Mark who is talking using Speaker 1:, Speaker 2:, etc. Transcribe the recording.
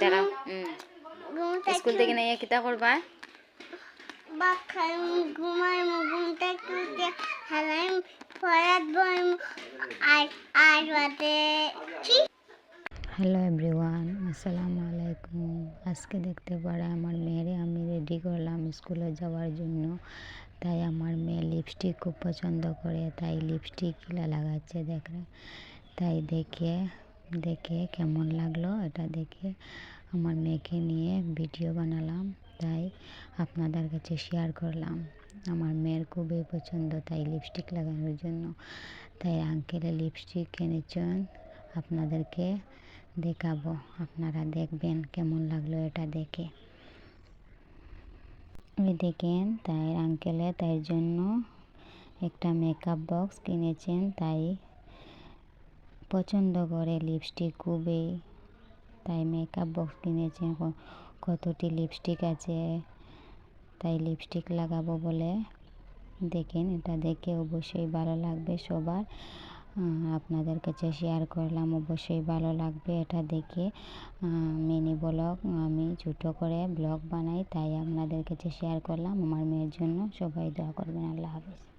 Speaker 1: দাঁড়াও স্কুল থেকে নিয়ে কিতা করবা?
Speaker 2: ঘুমটা আর আর বাদে
Speaker 3: হ্যালো এভরিওয়ান আসসালামু আলাইকুম। আজকে দেখতে পারে আমার মেয়েরে আমি রেডি করলাম স্কুলে যাওয়ার জন্য। তাই আমার মেয়ে লিপস্টিক খুব পছন্দ করে তাই লিপস্টিক কিলা লাগাচ্ছে দেখে তাই দেখে দেখে কেমন লাগল এটা দেখে আমার মেয়েকে নিয়ে ভিডিও বানালাম। তাই আপনাদের কাছে শেয়ার করলাম। আমার মেয়ের খুবই পছন্দ তাই লিপস্টিক লাগানোর জন্য। তাই আঙ্কেলে লিপস্টিক কিনেছেন আপনাদেরকে দেখাবো। আপনারা দেখবেন কেমন লাগল এটা দেখে। দেখেন, তাই আঙ্কেলে তাই জন্য একটা মেকআপ বক্স কিনেছেন। তাই পছন্দ করে লিপস্টিক খুবই। তাই মেকআপ বক্স কিনেছেন ক- কতটি লিপস্টিক আছে? তাই লিপস্টিক লাগাবো বলে দেখেন, এটা দেখে অবশ্যই ভালো লাগবে সবার। আপনাদের কাছে শেয়ার করলাম, অবশ্যই ভালো লাগবে এটা দেখে। মিনি ব্লগ আমি ছোটো করে ব্লগ বানাই, তাই আপনাদের কাছে শেয়ার করলাম। আমার মেয়ের জন্য সবাই দোয়া করবেন, আল্লাহ হাফিজ।